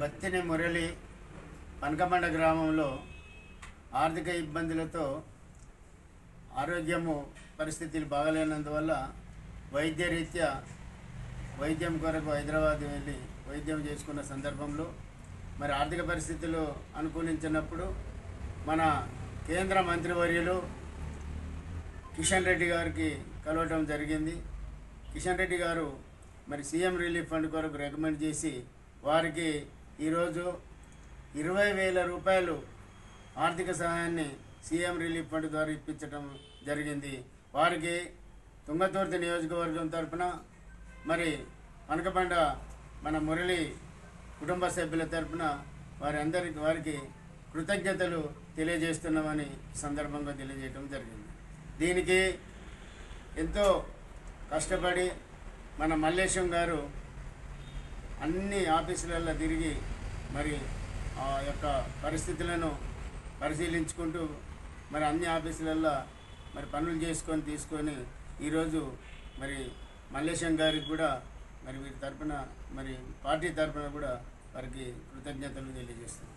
బత్తిని మురళి పనకమండ గ్రామంలో ఆర్థిక ఇబ్బందులతో ఆరోగ్యము పరిస్థితులు బాగలేనందువల్ల వైద్యరీత్యా వైద్యం కొరకు హైదరాబాద్ వెళ్ళి వైద్యం చేసుకున్న సందర్భంలో మరి ఆర్థిక పరిస్థితులు అనుకూలించినప్పుడు మన కేంద్ర మంత్రివర్యులు కిషన్ రెడ్డి గారికి కలవటం జరిగింది. కిషన్ రెడ్డి గారు మరి సీఎం రిలీఫ్ ఫండ్ కొరకు రికమెండ్ చేసి వారికి ఈరోజు ఇరవై వేల రూపాయలు ఆర్థిక సహాయాన్ని సీఎం రిలీఫ్ ఫండ్ ద్వారా ఇప్పించడం జరిగింది. వారికి తుంగతుర్తి నియోజకవర్గం తరపున మరి అనకబండ మన మురళి కుటుంబ సభ్యుల తరపున వారి అందరికి వారికి కృతజ్ఞతలు తెలియజేస్తున్నామని సందర్భంగా తెలియజేయడం జరిగింది. దీనికి ఎంతో కష్టపడి మన మల్లేశం గారు అన్ని ఆఫీసులలో తిరిగి మరి ఆ యొక్క పరిస్థితులను పరిశీలించుకుంటూ మరి అన్ని ఆఫీసులలో మరి పనులు చేసుకొని తీసుకొని ఈరోజు మరి మల్లేశం గారికి కూడా మరి వీరి తరపున మరి పార్టీ తరపున కూడా వారికి కృతజ్ఞతలు తెలియజేస్తున్నాం.